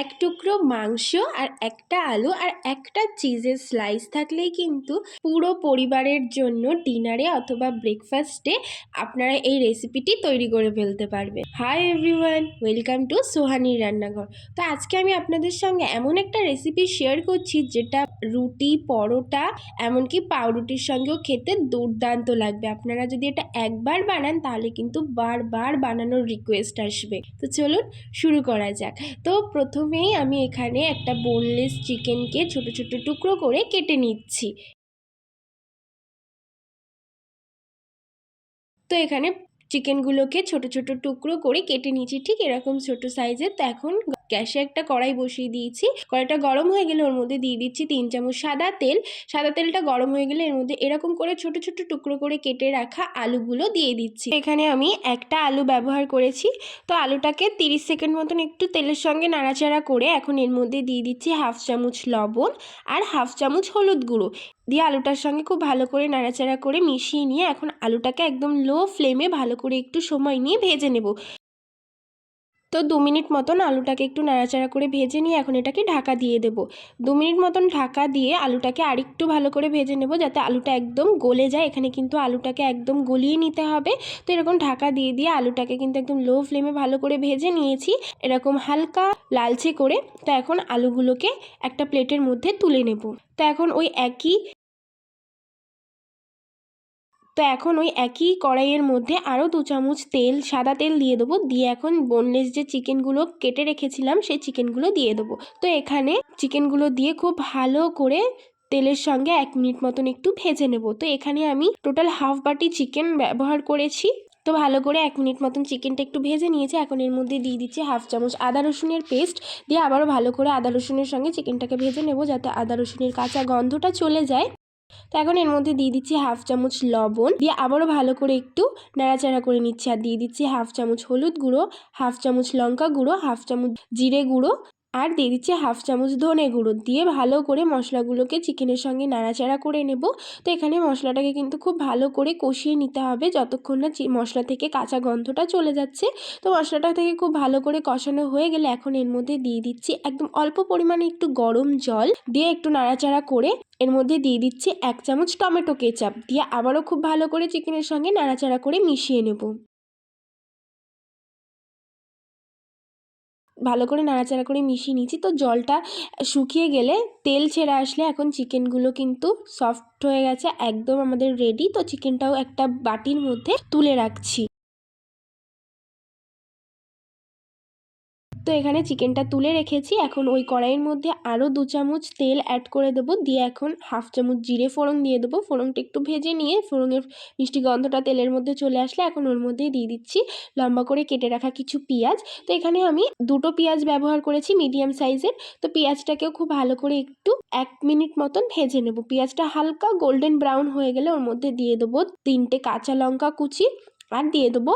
এক টুকরো মাংস আর একটা আলু আর একটা চিজের স্লাইস থাকলেই কিন্তু পুরো পরিবারের জন্য ডিনারে অথবা ব্রেকফাস্টে আপনারা এই রেসিপিটি তৈরি করে ফেলতে পারবেন। হাই এভরিওয়ান ওয়েলকাম টু সোহানির রান্নাঘর। তো আজকে আমি আপনাদের সঙ্গে এমন একটা রেসিপি শেয়ার করছি যেটা রুটি, পরোটা, এমনকি পাউরুটির সঙ্গেও খেতে দুর্দান্ত লাগবে। আপনারা যদি এটা একবার বানান তাহলে কিন্তু বারবার বানানোর রিকোয়েস্ট আসবে। তো চলুন শুরু করা যাক। তো প্রথমেই আমি এখানে একটা বোনলেস চিকেনকে ছোট ছোট টুকরো করে কেটে নিচ্ছি। তো এখানে চিকেনগুলোকে ছোট ছোট টুকরো করে কেটে নিচ্ছি, ঠিক এরকম ছোট সাইজের। তো এখন গ্যাসে একটা কড়াই বসিয়ে দিয়েছি। কড়াইটা গরম হয়ে গেলে ওর মধ্যে দিয়ে দিচ্ছি তিন চামচ সাদা তেল। সাদা তেলটা গরম হয়ে গেলে এর মধ্যে এরকম করে ছোট ছোট টুকরো করে কেটে রাখা আলুগুলো দিয়ে দিচ্ছি। এখানে আমি একটা আলু ব্যবহার করেছি। তো আলুটাকে তিরিশ সেকেন্ড মতন একটু তেলের সঙ্গে নাড়াচাড়া করে এখন এর মধ্যে দিয়ে দিচ্ছি হাফ চামচ লবণ আর হাফ চামচ হলুদ গুঁড়ো। দিয়ে আলুটার সঙ্গে খুব ভালো করে নাড়াচাড়া করে মিশিয়ে নিয়ে এখন আলুটাকে একদম লো ফ্লেমে ভালো করে একটু সময় নিয়ে ভেজে নেব। তো দু মিনিট মতন আলুটাকে একটু নাড়াচাড়া করে ভেজে নিয়ে এখন এটাকে ঢাকা দিয়ে দেব। দু মিনিট মতন ঢাকা দিয়ে আলুটাকে আরেকটু ভালো করে ভেজে নেব যাতে আলুটা একদম গলে যায়। এখানে কিন্তু আলুটাকে একদম গলিয়ে নিতে হবে। তো এরকম ঢাকা দিয়ে দিয়ে আলুটাকে কিন্তু একদম লো ফ্লেমে ভালো করে ভেজে নিয়েছি। এরকম হালকা লালচে করে। তো এখন আলুগুলোকে একটা প্লেটের মধ্যে তুলে নেব। তো এখন ওই একই তো এখন ওই একই কড়াইয়ের মধ্যে আরও দু চামচ তেল, সাদা তেল দিয়ে দেবো। দিয়ে এখন বোনলেস যে চিকেনগুলো কেটে রেখেছিলাম, সেই চিকেনগুলো দিয়ে দেবো। তো এখানে চিকেনগুলো দিয়ে খুব ভালো করে তেলের সঙ্গে এক মিনিট মতন একটু ভেজে নেব। তো এখানে আমি টোটাল হাফ বাটি চিকেন ব্যবহার করেছি। তো ভালো করে এক মিনিট মতন চিকেনটা একটু ভেজে নিয়েছি। এখন এর মধ্যে দিয়ে দিচ্ছি হাফ চামচ আদা রসুনের পেস্ট দিয়ে আবারও ভালো করে আদা রসুনের সঙ্গে চিকেনটাকে ভেজে নেব, যাতে আদা রসুনের কাঁচা গন্ধটা চলে যায়। তো এখন এর মধ্যে দিয়ে দিচ্ছি হাফ চামচ লবণ, দিয়ে আবারও ভালো করে একটু নাড়াচাড়া করে নিচ্ছি। আর দিয়ে দিচ্ছি হাফ চামচ হলুদ গুঁড়ো, হাফ চামচ লঙ্কা গুঁড়ো, হাফ চামচ জিরে গুঁড়ো আর দিয়ে দিচ্ছি হাফ চামচ ধনে গুঁড়ো দিয়ে ভালো করে মশলাগুলোকে চিকেনের সঙ্গে নাড়াচাড়া করে নেব। তো এখানে মশলাটাকে কিন্তু খুব ভালো করে কষিয়ে নিতে হবে যতক্ষণ না মশলা থেকে কাঁচা গন্ধটা চলে যাচ্ছে। তো মশলাটা থেকে খুব ভালো করে কষানো হয়ে গেলে এখন এর মধ্যে দিয়ে দিচ্ছি একদম অল্প পরিমাণে একটু গরম জল দিয়ে একটু নাড়াচাড়া করে এর মধ্যে দিয়ে দিচ্ছি এক চামচ টমেটো কেচাপ। দিয়ে আবারও খুব ভালো করে চিকেনের সঙ্গে নাড়াচাড়া করে মিশিয়ে নেব। ভালো করে নাড়াচাড়া করে মিশিয়ে নিচ্ছি তো জলটা শুকিয়ে গেলে তেল ছেড়ে আসলে এখন চিকেনগুলো কিন্তু সফট হয়ে গেছে, একদম আমাদের রেডি তো চিকেনটাও একটা বাটির মধ্যে তুলে রাখছি। তো এখানে চিকেনটা তুলে রেখেছি। এখন ওই কড়াইয়ের মধ্যে আরও দু চামচ তেল অ্যাড করে দেবো। দিয়ে এখন হাফ চামচ জিরে ফোড়ন দিয়ে দেবো। ফোড়নটা একটু ভেজে নিয়ে ফোড়নের মিষ্টি গন্ধটা তেলের মধ্যে চলে আসলে এখন ওর মধ্যে দিয়ে দিচ্ছি। লম্বা করে কেটে রাখা কিছু পেঁয়াজ। তো এখানে আমি দুটো পেঁয়াজ ব্যবহার করেছি মিডিয়াম সাইজের তো পেঁয়াজটাকেও খুব ভালো করে একটু এক মিনিট মতন ভেজে নেব। পেঁয়াজটা হালকা গোল্ডেন ব্রাউন হয়ে গেলে ওর মধ্যে দিয়ে দেবো তিনটে কাঁচা লঙ্কা কুচি। আর দিয়ে দেবো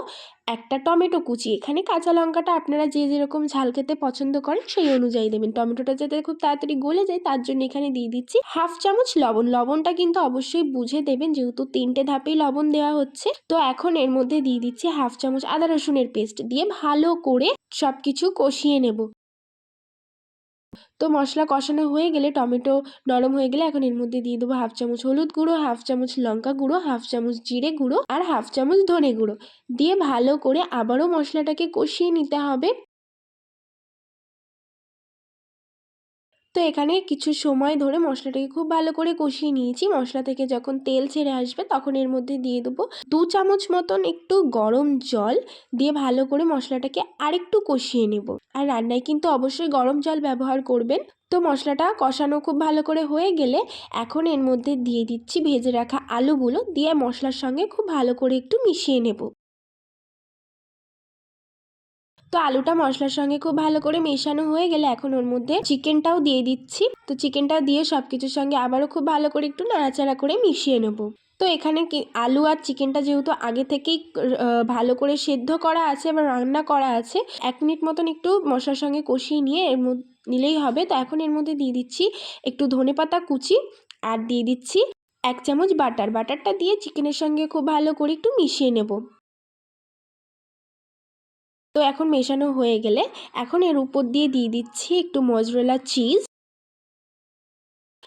একটা টমেটো কুচি। এখানে কাঁচা লঙ্কাটা আপনারা যে যেরকম ঝাল খেতে পছন্দ করেন সেই অনুযায়ী দেবেন। টমেটোটা যাতে খুব তাড়াতাড়ি গলে যায় তার জন্য এখানে দিয়ে দিচ্ছি হাফ চামচ লবণ। লবণটা কিন্তু অবশ্যই বুঝে দেবেন যেহেতু তিনটে ধাপেই লবণ দেওয়া হচ্ছে। তো এখন এর মধ্যে দিয়ে দিচ্ছি হাফ চামচ আদা রসুনের পেস্ট। দিয়ে ভালো করে সব কিছু কষিয়ে নেব। তো মশলা কষানো হয়ে গেলে টমেটো নরম হয়ে গেলে এখন এর মধ্যে দিয়ে দেবো হাফ চামচ হলুদ গুঁড়ো, হাফ চামচ লঙ্কা গুঁড়ো, হাফ চামচ জিরে গুঁড়ো আর হাফ চামচ ধনে গুঁড়ো। দিয়ে ভালো করে আবারও মশলাটাকে কষিয়ে নিতে হবে। তো এখানে কিছু সময় ধরে মশলাটাকে খুব ভালো করে কষিয়ে নিয়েছি। মশলা থেকে যখন তেল ছেড়ে আসবে তখন এর মধ্যে দিয়ে দেবো দু চামচ মতন একটু গরম জল দিয়ে ভালো করে মশলাটাকে আরেকটু কষিয়ে নেব। আর রান্নায় কিন্তু অবশ্যই গরম জল ব্যবহার করবেন। তো মশলাটা কষানো খুব ভালো করে হয়ে গেলে এখন এর মধ্যে দিয়ে দিচ্ছি ভেজে রাখা আলুগুলো দিয়ে মশলার সঙ্গে খুব ভালো করে একটু মিশিয়ে নেব। তো আলুটা মশলার সঙ্গে খুব ভালো করে মেশানো হয়ে গেলে এখন ওর মধ্যে চিকেনটাও দিয়ে দিচ্ছি। তো চিকেনটা দিয়ে সব কিছুর সঙ্গে আবারও খুব ভালো করে একটু নাড়াচাড়া করে মিশিয়ে নেব। তো এখানে আলু আর চিকেনটা যেহেতু আগে থেকেই ভালো করে সেদ্ধ করা আছে বা রান্না করা আছে, এক মিনিট মতন একটু মশলার সঙ্গে কষিয়ে নিয়ে এর নিলেই হবে। তো এখন এর মধ্যে দিয়ে দিচ্ছি একটু ধনে পাতা কুচি আর দিয়ে দিচ্ছি এক চামচ বাটার। বাটারটা দিয়ে চিকেনের সঙ্গে খুব ভালো করে একটু মিশিয়ে নেব। তো এখন মেশানো হয়ে গেলে এখন এর উপর দিয়ে দিয়ে দিচ্ছি একটু মজরেলা চিজ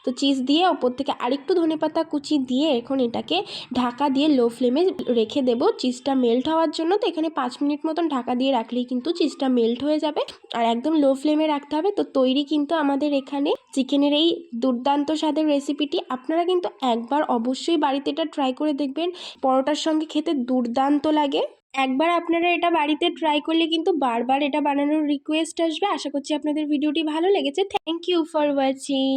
তো চিজ দিয়ে ওপর থেকে আরেকটু ধনেপাতা কুচি দিয়ে এখন এটাকে ঢাকা দিয়ে লো ফ্লেমে রেখে দেব। চিজটা মেল্ট হওয়ার জন্য তো এখানে পাঁচ মিনিট মতন ঢাকা দিয়ে রাখলেই কিন্তু চিজটা মেল্ট হয়ে যাবে। আর একদম লো ফ্লেমে রাখতে হবে। তো তৈরি কিন্তু আমাদের এখানে চিকেনের এই দুর্দান্ত স্বাদের রেসিপিটি আপনারা কিন্তু একবার অবশ্যই বাড়িতে এটা ট্রাই করে দেখবেন। পরোটার সঙ্গে খেতে দুর্দান্ত লাগে। একবার আপনারা এটা বাড়িতে ট্রাই করলে কিন্তু বারবার এটা বানানোর রিকোয়েস্ট আসবে। আশা করছি আপনাদের ভিডিওটি ভালো লেগেছে। Thank you for watching